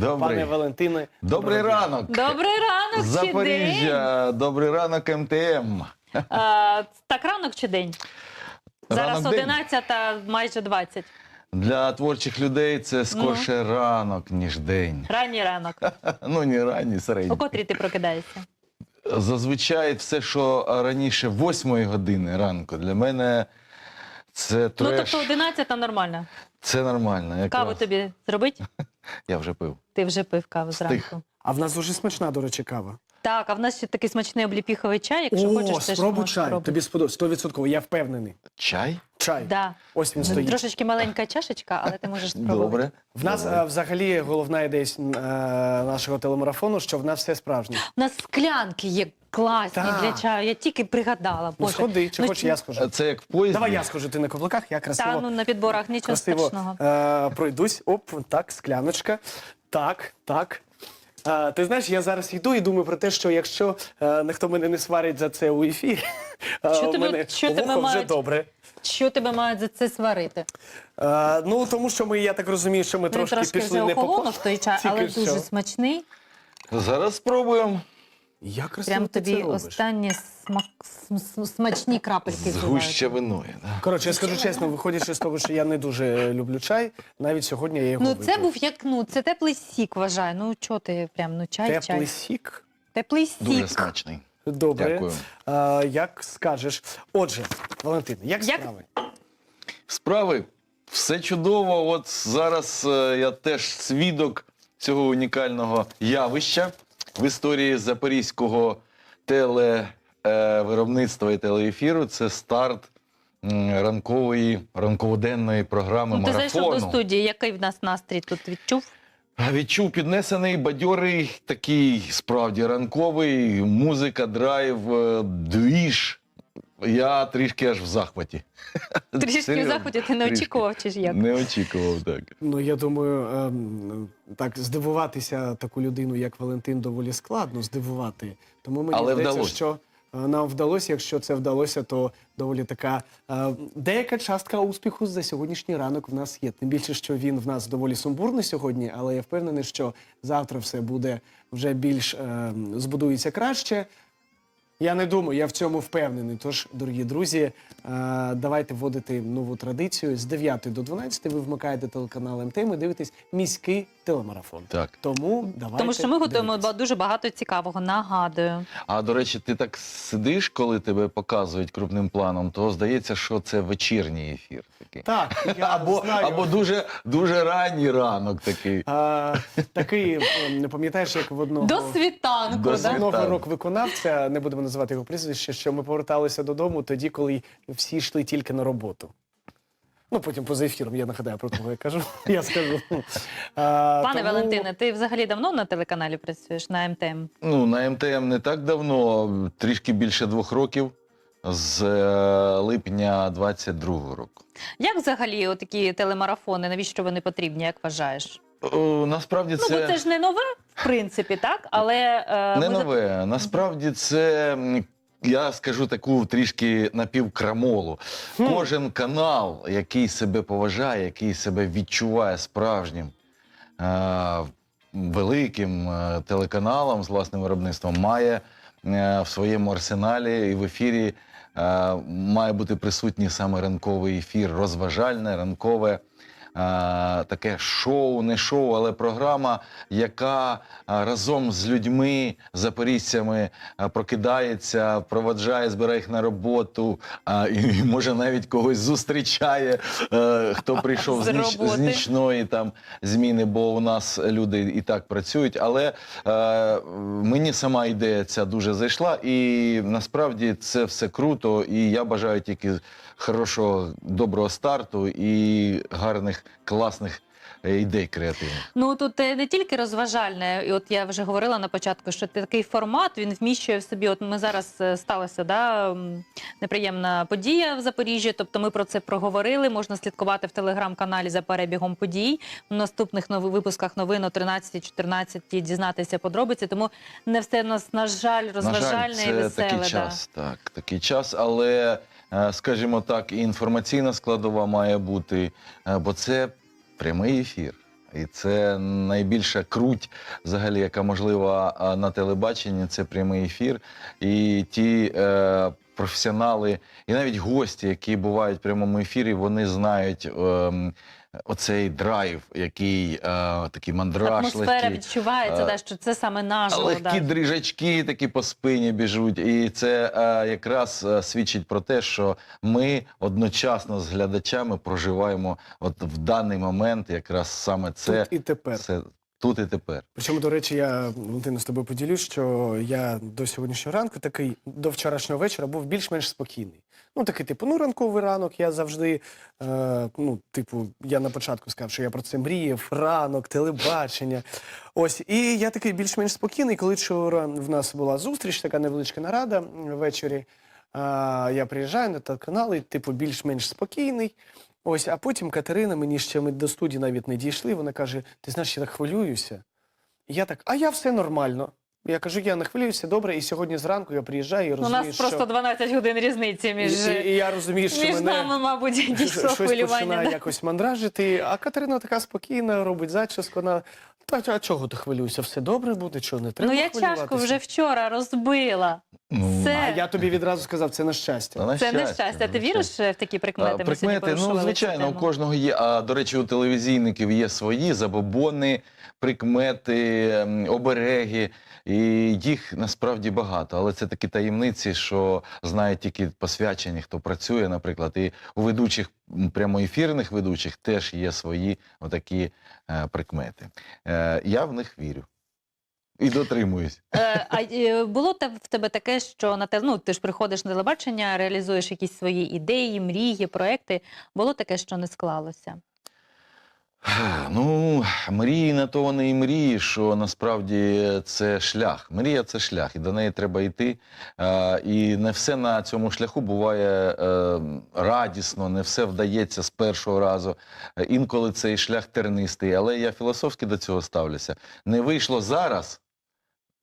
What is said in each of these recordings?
Добрий. Пане Валентине. Добрий ранок. Добрий ранок чи день? Запоріжжя, добрий ранок МТМ. А, так ранок чи день? Зараз Ранок день. 11, майже 20. Для творчих людей це скорше ранок, ніж день. Ранній ранок. Ну, не ранній, О середній. котрій ти прокидаєшся? Зазвичай все, що раніше 8 години ранку, для мене це Ну, треш. тобто 11 нормально. Це нормально. Якраз. Каву тобі зробить? Я вже пив. Ти вже пив каву Встиг. зранку. А в нас дуже смачна, до речі, кава. Так, а в нас ще такий смачний обліпіховий чай, якщо О, хочеш, теж спробуй можеш чай. спробувати. Тобі сподобається. 100%, я впевнений. Чай? Чай. Да. Ось він Ну, стоїть. Трошечки маленька чашечка, але ти можеш спробувати. Добре. В нас Добре. е, взагалі головна ідея е, нашого телемарафону, що в нас все справжнє. У нас склянки є класні Так. для чаю. Я тільки пригадала. Ну, Боже. сходи, чи Ну, хочеш, я схожу. Це як в поїзді. Давай я схожу, ти на каблуках, я красиво. Та ну на підборах нічого красиво страшного. е, пройдусь. Оп, так, скляночка. Так, так. Е, ти знаєш, я зараз йду і думаю про те, що якщо а, ніхто мене не сварить за це у ефірі, е, Що тебе- мене що тебе вухо вже мають? добре. Що тебе мають за це сварити? А, ну, тому що ми, я так розумію, що ми Він трошки, трошки пішли вже не по охолонув той чай, Тільки але що. дуже смачний. Зараз спробуємо. Як красиво Прям ти тобі це робиш. останні смак, см- см- смачні крапельки З зливають. гущавиною. Да? Коротше, я скажу чесно, виходячи з того, що я не дуже люблю чай, навіть сьогодні я його Ну випив. це був як ну це теплий сік, вважаю. Ну чого ти прям ну чай, теплий чай. сік. Теплий сік. Дуже смачний. Добре. Дякую. А, як скажеш. Отже, Валентин, як Як- справи? Справи все чудово. От зараз е, я теж свідок цього унікального явища в історії запорізького телевиробництва і телеефіру. Це старт ранкової ранководенної програми Ну, ти зайшов до студії. Який в нас настрій тут відчув? Відчув піднесений, бадьорий, такий справді ранковий, музика, драйв, е, двіж. Я трішки аж в захваті. Трішки в Серйозно, заході ти не трішки. очікував, чи ж як? Не очікував так. Ну, я думаю, ем, так здивуватися таку людину, як Валентин, доволі складно здивувати. Тому мені Але здається, вдалося. що е, нам вдалося. Якщо це вдалося, то доволі така е, деяка частка успіху за сьогоднішній ранок в нас є. Тим більше, що він в нас доволі сумбурний сьогодні, але я впевнений, що завтра все буде вже більш е, збудується краще. Я не думаю, я в цьому впевнений. Тож, дорогі друзі, е, давайте вводити нову традицію. З 9 до 12 ви вмикаєте телеканал МТ, ми дивитесь міський телемарафон. Так. Тому давайте Тому що ми готуємо дивитись. ба- дуже багато цікавого. Нагадую. А до речі, ти так сидиш, коли тебе показують крупним планом, то здається, що це вечірній ефір такий. Так, я Або, знаю. або дуже, дуже ранній ранок такий. А, такий, е, не пам'ятаєш, як в одного... До світанку, До да? світанку. Одного рок виконавця, не будемо називати його прізвище, що ми поверталися додому тоді, коли всі йшли тільки на роботу. Ну, потім поза ефіром, я нагадаю, про кого я кажу. Я скажу. А, Пане тому- Валентине, ти взагалі давно на телеканалі працюєш на МТМ? Ну, на МТМ не так давно, трішки більше двох років, з е, липня 22-го року. Як взагалі такі телемарафони? Навіщо вони потрібні, як вважаєш? О, насправді Ну, бо це ж не нове, в принципі, так? Але е, Не ми нове. Насправді це. Я скажу таку трішки напівкрамолу. Хм. Кожен канал, який себе поважає, який себе відчуває справжнім е, великим е, телеканалом з власним виробництвом, має е, в своєму арсеналі і в ефірі е, має бути присутній саме ранковий ефір, розважальне, ранкове. Е, Таке шоу, не шоу, але програма, яка е, разом з людьми, запорізцями, е, прокидається, проводжає, збирає їх на роботу, і, може навіть когось зустрічає, е, хто прийшов З з, ніч, з нічної там зміни, бо у нас люди і так працюють. Але е, мені сама ідея ця дуже зайшла, і насправді це все круто. І я бажаю тільки хорошого, доброго старту і гарних, класних е, ідей креативних. Ну тут е, не тільки розважальне, і от я вже говорила на початку, що такий формат він вміщує в собі. От ми зараз е, сталася да, неприємна подія в Запоріжжі. Тобто ми про це проговорили. Можна слідкувати в телеграм-каналі за перебігом подій. В наступних нових випусках новин о 13-14 дізнатися подробиці. Тому не все нас на жаль розважальне На жаль, і веселе. такий да. час, так, такий час, але, скажімо так, і інформаційна складова має бути, е, бо це прямий ефір. І це найбільша круть, взагалі, яка можлива на телебаченні, це прямий ефір. І ті е, професіонали, і навіть гості, які бувають в прямому ефірі, вони знають. ем, Оцей драйв, який е, такий мандраж, Атмосфера легкий. відчувається, Е, да, що це саме наш Легкі Богдан. дрижачки такі по спині біжуть. І це е, якраз е, свідчить про те, що ми одночасно з глядачами проживаємо от в даний момент якраз саме це, Тут і тепер. це тут і тепер. Причому, до речі, я Валентина з тобою поділюсь, що я до сьогоднішнього ранку такий до вчорашнього вечора був більш-менш спокійний. Ну, такий, типу, ну ранковий ранок. Я завжди, е, ну, типу, я на початку сказав, що я про це мріяв, ранок, телебачення. Ось, і я такий більш-менш спокійний. Коли вчора в нас була зустріч, така невеличка нарада ввечері. Е, я приїжджаю на телеканал, і, типу, більш-менш спокійний. Ось, а потім Катерина, мені ще ми до студії навіть не дійшли. Вона каже: ти знаєш, я так хвилююся. І я так, а я все нормально. Я кажу, я не хвилююся, добре, і сьогодні зранку я приїжджаю і У розумію, нас що... просто 12 годин різниці між, і, і я розумію, що між мене нами, мабуть, дійшло щось починає да. якось мандражити, а Катерина така спокійна, робить зачіску, вона, та, а чого ти хвилюєшся? Все добре буде, чого не треба Ну я чашку вже вчора розбила. Ну, Це- А я тобі відразу сказав, це на щастя. на Це щастя, щастя. Ти на віриш в такі прикмети? Ми сьогодні Прикмети, ну порушували цю звичайно, у тему. кожного є. А до речі, у телевізійників є свої забобони, прикмети, обереги, і їх насправді багато. Але це такі таємниці, що знають тільки посвячені, хто працює, наприклад. І у ведучих м, прямоефірних ведучих теж є свої отакі е, прикмети. Е, я в них вірю. І дотримуюсь. Е, А е, було те- в тебе таке, що на те, ну ти ж приходиш на телебачення, реалізуєш якісь свої ідеї, мрії, проекти. Було таке, що не склалося. Ну, мрії на то вони і мрії, що насправді це шлях. Мрія це шлях, і до неї треба йти. Е, І не все на цьому шляху буває е, радісно, не все вдається з першого разу. Інколи цей шлях тернистий, але я філософськи до цього ставлюся. Не вийшло зараз.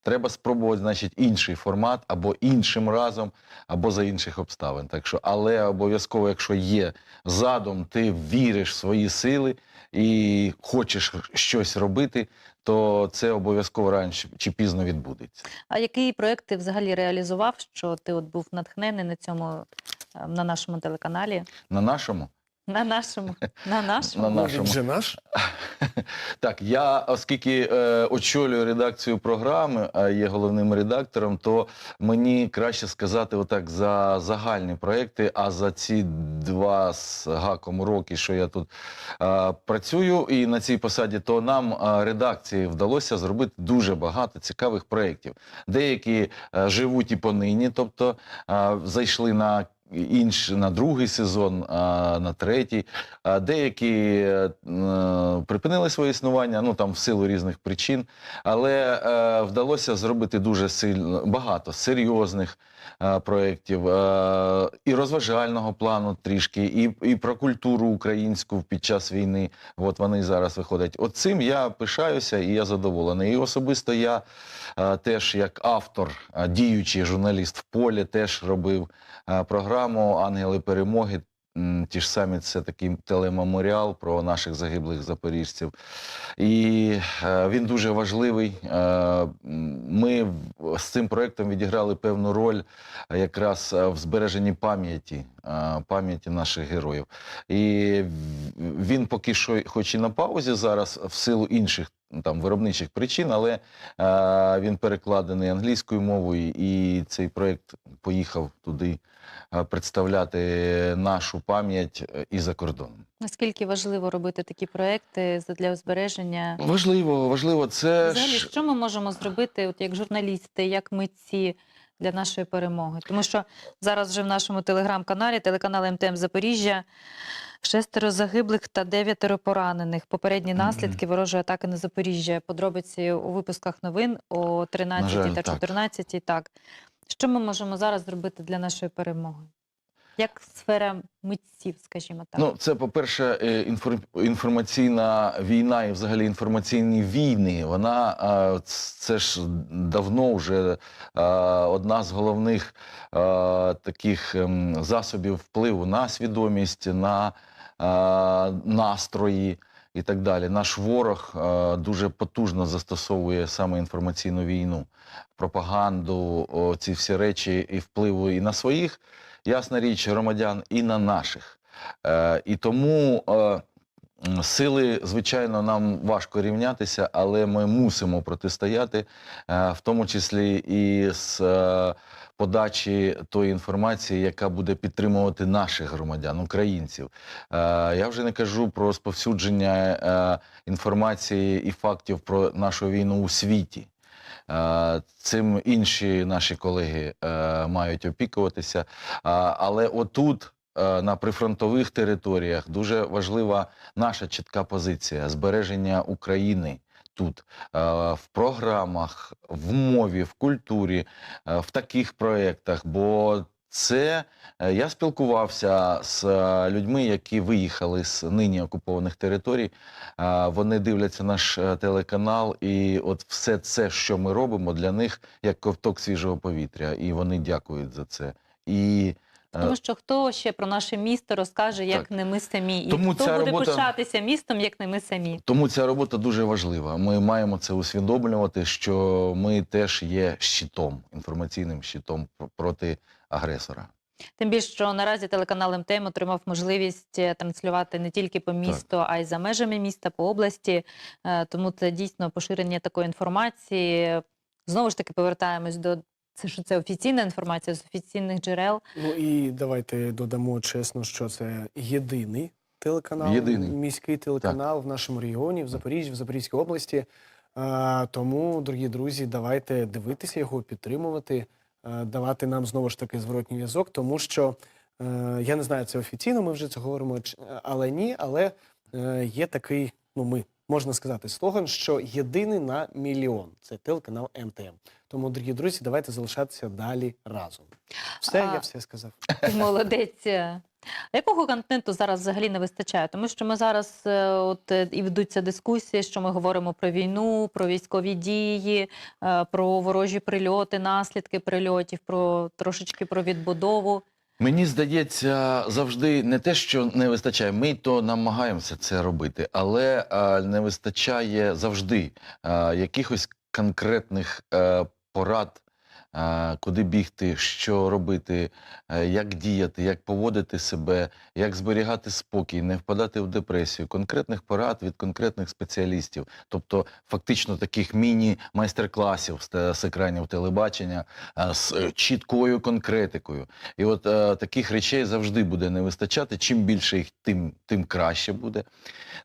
Треба спробувати, значить, інший формат або іншим разом, або за інших обставин. Так що, але обов'язково, якщо є задум, ти віриш в свої сили і хочеш щось робити, то це обов'язково раніше чи пізно відбудеться. А який проект ти взагалі реалізував, що ти от був натхнений на цьому е, на нашому телеканалі? На нашому На нашому, на нашому. На нашому. він же наш. Так, я, оскільки е, очолюю редакцію програми, а є головним редактором, то мені краще сказати отак за загальні проекти. А за ці два з гаком роки, що я тут е, працюю і на цій посаді, то нам е, редакції вдалося зробити дуже багато цікавих проєктів. Деякі е, живуть і понині, тобто е, зайшли на. Інш на другий сезон, а на третій. А деякі е, е, припинили своє існування, ну там в силу різних причин. Але е, вдалося зробити дуже сильно багато серйозних проєктів і розважального плану трішки, і, і про культуру українську під час війни. От вони зараз виходять. От цим я пишаюся і я задоволений. І особисто я теж як автор, діючий журналіст в полі, теж робив е, програму Ангели перемоги. Ті ж самі це такий телемеморіал про наших загиблих запоріжців. І е, він дуже важливий. Е, ми з цим проєктом відіграли певну роль е, якраз в збереженні пам'яті, пам'яті наших героїв. І він поки що, хоч і на паузі зараз, в силу інших там виробничих причин, але він перекладений англійською мовою, і цей проєкт поїхав туди представляти нашу пам'ять е, і за кордоном. Наскільки важливо робити такі проекти для збереження? Важливо, важливо, це Взагалі, що ми можемо зробити, от як журналісти, як митці для нашої перемоги? Тому що зараз вже в нашому телеграм-каналі, телеканал МТМ Запоріжжя, шестеро загиблих та дев'ятеро поранених. Попередні наслідки ворожої атаки на Запоріжжя. Подробиці у випусках новин о 13 жаль, та так. Так. Що ми можемо зараз зробити для нашої перемоги? Як сфера митців, скажімо так? Ну, це, по-перше, е, інформаційна війна і взагалі інформаційні війни. Вона це ж давно вже е, одна з головних е, таких ем, засобів впливу на свідомість, на настрої. І так далі. Наш ворог е, дуже потужно застосовує саме інформаційну війну, пропаганду, о, ці всі речі і впливу і на своїх, ясна річ, громадян, і на наших. Е, і тому е, сили, звичайно, нам важко рівнятися, але ми мусимо протистояти, е, в тому числі і з е, подачі тої інформації, яка буде підтримувати наших громадян, українців. Е, Я вже не кажу про розповсюдження інформації і фактів про нашу війну у світі. Цим інші наші колеги мають опікуватися. Але отут, на прифронтових територіях, дуже важлива наша чітка позиція збереження України. Тут е, в програмах, в мові, в культурі, е, в таких проєктах, бо це е, я спілкувався з е, людьми, які виїхали з нині окупованих територій. Е, Вони дивляться наш е, телеканал, і от все це, що ми робимо, для них як ковток свіжого повітря, і вони дякують за це. І е, Тому що хто ще про наше місто розкаже, як Так. не ми самі, і Тому хто ця буде робота- пишатися містом, як не ми самі. Тому ця робота дуже важлива. Ми маємо це усвідомлювати, що ми теж є щитом, інформаційним щитом проти агресора. Тим більше, що наразі телеканал МТМ отримав можливість е, транслювати не тільки по місту, а й за межами міста, по області. Е, Тому це дійсно поширення такої інформації. Знову ж таки, повертаємось до це, що це офіційна інформація з офіційних джерел. Ну і давайте додамо чесно, що це єдиний телеканал, Єдиний. міський телеканал в нашому регіоні, в Запоріжжі, в Запорізькій області. А, тому, дорогі друзі, давайте дивитися його, підтримувати, а, давати нам знову ж таки зворотній зв'язок, тому що е, я не знаю, це офіційно, ми вже це говоримо, але ні, але е, є такий, ну ми можна сказати, слоган, що єдиний на мільйон це телеканал МТМ. Тому, дорогі друзі, давайте залишатися далі разом. Все, А- я все сказав. Молодець. А Якого контенту зараз взагалі не вистачає? Тому що ми зараз е, от е, і ведуться дискусії, що ми говоримо про війну, про військові дії, е, про ворожі прильоти, наслідки прильотів, про трошечки про відбудову. Мені здається, завжди не те, що не вистачає. Ми то намагаємося це робити, але е, не вистачає завжди е, якихось конкретних е, порад, куди бігти, що робити, е, як діяти, як поводити себе, як зберігати спокій, не впадати в депресію. Конкретних порад від конкретних спеціалістів, тобто фактично таких міні-майстер-класів з, екранів телебачення з е, чіткою конкретикою. І от е, таких речей завжди буде не вистачати. Чим більше їх, тим, тим краще буде.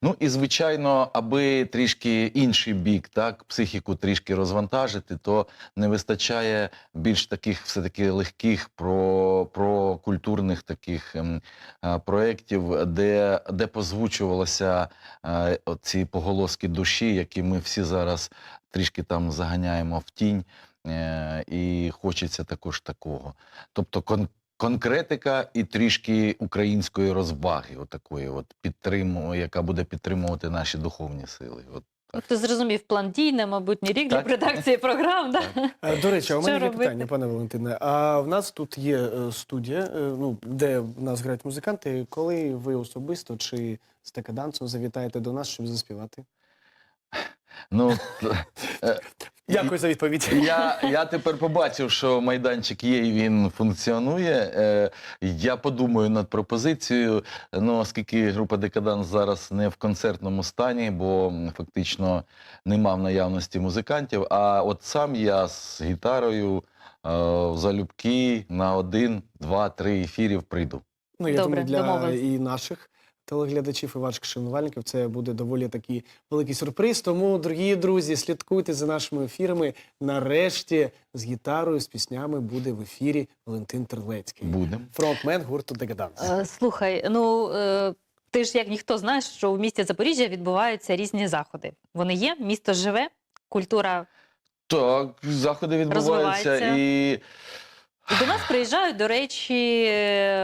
Ну і звичайно, аби трішки інший бік, так, психіку трішки розвантажити, то не вистачає більш таких все-таки легких про, про культурних таких ем, е, проєктів, де, де позвучувалися е, ці поголоски душі, які ми всі зараз трішки там заганяємо в тінь. Е, і хочеться також такого. Тобто кон- конкретика і трішки української розваги, отакої, от підтриму, яка буде підтримувати наші духовні сили. От. Ну, Ти зрозумів план дій на майбутній рік для Так. редакції програм. Да? Е, До речі, у мене є питання, пане Валентине. А в нас тут є е, студія, е, ну, де в нас грають музиканти. Коли ви особисто чи з текадансом завітаєте до нас, щоб заспівати? Ну, е, Дякую за відповідь. Я, я тепер побачив, що майданчик є і він функціонує. Е, я подумаю над пропозицією. Ну, оскільки група Декаданс зараз не в концертному стані, бо фактично нема в наявності музикантів. А от сам я з гітарою е, в залюбки на один, два, три ефірів прийду. Ну, я Добре, думаю, для домовились. і наших телеглядачів, і ваших шанувальників це буде доволі такий великий сюрприз. Тому, дорогі друзі, слідкуйте за нашими ефірами. Нарешті з гітарою, з піснями буде в ефірі Валентин Терлецький, Будем. фронтмен гурту Декаданс. Е, Слухай, ну е, ти ж як ніхто знаєш, що в місті Запоріжжя відбуваються різні заходи. Вони є, місто живе, культура Так, заходи відбуваються і. І до нас приїжджають, до речі,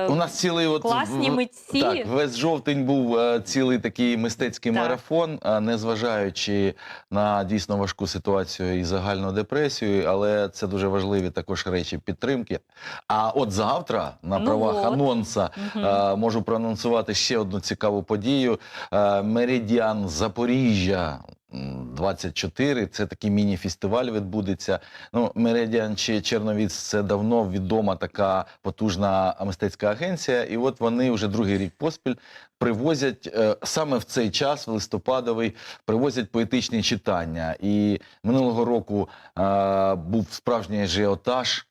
У нас цілий от класні митці. Так, весь жовтень був е, цілий такий мистецький Так. марафон, е, незважаючи на дійсно важку ситуацію і загальну депресію, але це дуже важливі також речі підтримки. А от завтра, на Ну правах от. анонса, е, можу проанонсувати ще одну цікаву подію. Е, Меридіан Запоріжжя. М, 24, це такий міні-фестиваль відбудеться. Ну, Меридіан чи Черновіц це давно відома така потужна мистецька агенція. І от вони вже другий рік поспіль привозять е, саме в цей час, в листопадовий, привозять поетичні читання. І минулого року е, був справжній ажіотаж.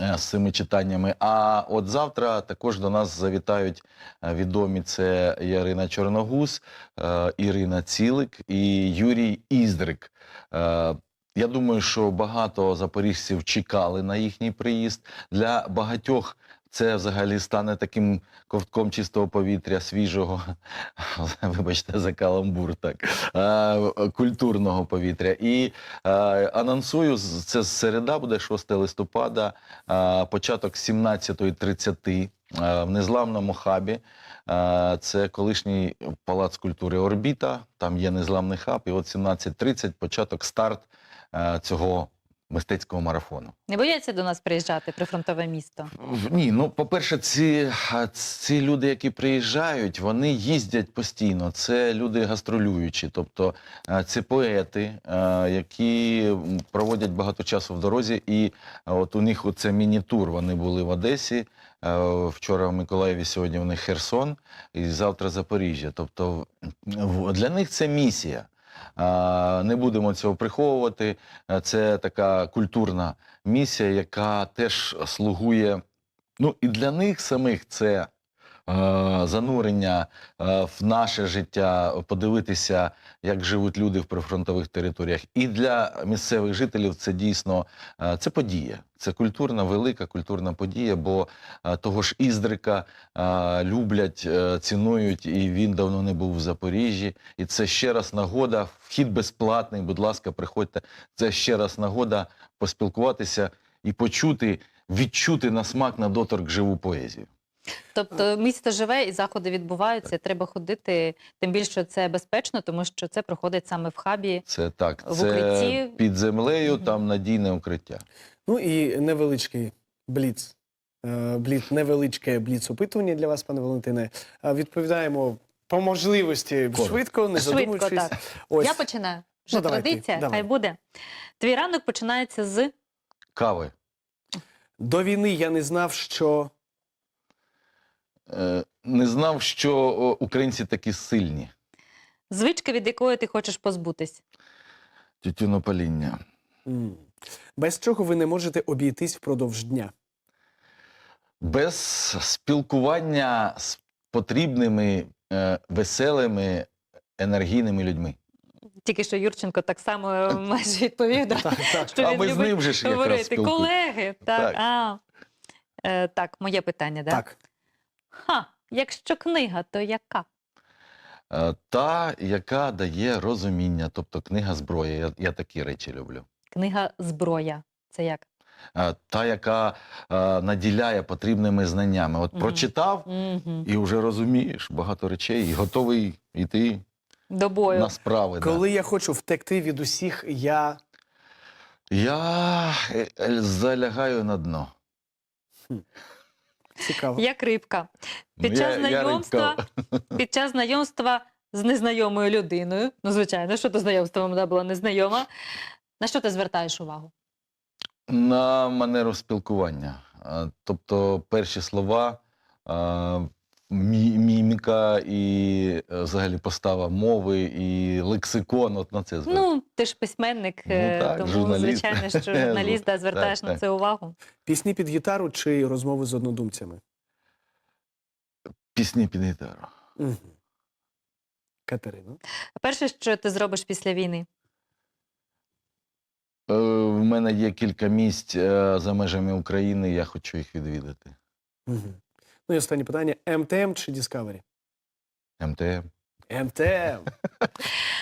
Е, З цими читаннями. А от завтра також до нас завітають е, відомі це Ярина Чорногуз, е, Ірина Цілик і Юрій Іздрик. Я думаю, що багато запоріжців чекали на їхній приїзд. Для багатьох це взагалі стане таким ковтком чистого повітря, свіжого, вибачте, за каламбур, так, культурного повітря. І анонсую, це середа буде 6 листопада, початок 17.30 е, в незламному хабі. Це колишній палац культури Орбіта. Там є незламний хаб. І от 17.30 початок старт цього мистецького марафону. Не бояться до нас приїжджати прифронтове місто. Ні, ну по-перше, ці, ці люди, які приїжджають, вони їздять постійно. Це люди гастролюючі, тобто це поети, які проводять багато часу в дорозі. І от у них це міні-тур. Вони були в Одесі. Вчора в Миколаєві, сьогодні в них Херсон, і завтра Запоріжжя. Тобто для них це місія. Не будемо цього приховувати. Е, Це така культурна місія, яка теж слугує. Ну і для них самих це занурення е, в наше життя, подивитися, як живуть люди в прифронтових територіях. І для місцевих жителів це дійсно е, це подія. Це культурна, велика культурна подія, бо е, того ж Іздрика е, люблять, е, цінують, і він давно не був в Запоріжжі. І це ще раз нагода. Вхід безплатний. Будь ласка, приходьте. Це ще раз нагода поспілкуватися і почути, відчути на смак на доторк живу поезію. Тобто місто живе і заходи відбуваються. Треба ходити. Тим більше це безпечно, тому що це проходить саме в хабі. Це так, В це укритті. під землею, там надійне укриття. Ну і невеличкий бліц. Е, Бліц, невеличке бліц опитування для вас, пане Валентине. Е, Відповідаємо по можливості Коротко. швидко, не Швидко, задумуючись. так. Ось Я починаю. Вже Ну, давай ти, традиція, давай. хай буде. Твій ранок починається з Кави. до війни я не знав, що Е, не знав, що українці такі сильні. звички, від якої ти хочеш позбутись. Тютюнопаління. без чого ви не можете обійтись впродовж дня. Без спілкування з потрібними, е, веселими, енергійними людьми. Тільки що Юрченко так само майже відповів. да, Так, так. що а він любить ним же ж говорити. Колеги, так. Так. А. Е, так, моє питання, да? Так. Ха, якщо книга, то яка? Е, Та, яка дає розуміння, тобто книга зброя. Я, я такі речі люблю. Книга зброя. Це як? Е, Та, яка е, наділяє потрібними знаннями. От Мгм. прочитав Угу. і вже розумієш багато речей, і готовий йти До бою. на справи. да. Коли я хочу втекти від усіх, я Я залягаю на дно. Цікаво. Як рибка. Ну, Під час я- я знайомства, рибка. під час знайомства з незнайомою людиною. Ну, звичайно, що до знайомства вона була незнайома. На що ти звертаєш увагу? На манеру спілкування. Тобто перші слова, мі- міміка і е, взагалі постава мови, і лексикон. От на це звертаю. Ну, ти ж письменник, Ну, е, так, тому, журналіст. звичайно, що журналіст да, звертаєш Так, на так. це увагу. Пісні під гітару чи розмови з однодумцями? Пісні під гітару. Угу. Катерино. Перше, що ти зробиш після війни? Е, В мене є кілька місць е, за межами України, я хочу їх відвідати. Угу. Ну і останнє питання: МТМ чи Discovery? МТМ. МТМ.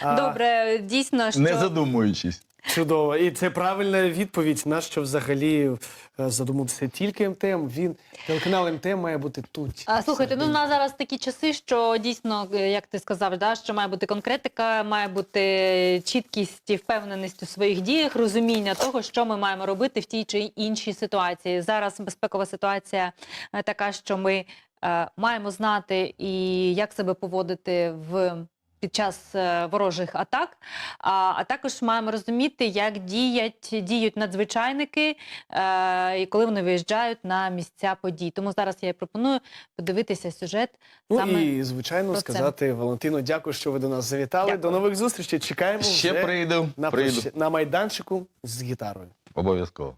А, Добре, дійсно, що Не задумуючись. Чудово. І це правильна відповідь. На що взагалі е, тільки МТМ. Він телеканал МТМ має бути тут. А, слухайте, ну в нас зараз такі часи, що дійсно, е, як ти сказав, да, що має бути конкретика, має бути чіткість і впевненість у своїх діях, розуміння того, що ми маємо робити в тій чи іншій ситуації. Зараз безпекова ситуація е, така, що ми е, маємо знати і як себе поводити в. Під час е, ворожих атак, а, а також маємо розуміти, як діють, діють надзвичайники, е, і коли вони виїжджають на місця подій. Тому зараз я пропоную подивитися сюжет Ну саме і звичайно про це. сказати Валентино, дякую, що ви до нас завітали. Дякую. До нових зустрічей. Чекаємо Ще вже прийду. на, прийду. на майданчику з гітарою. Обов'язково.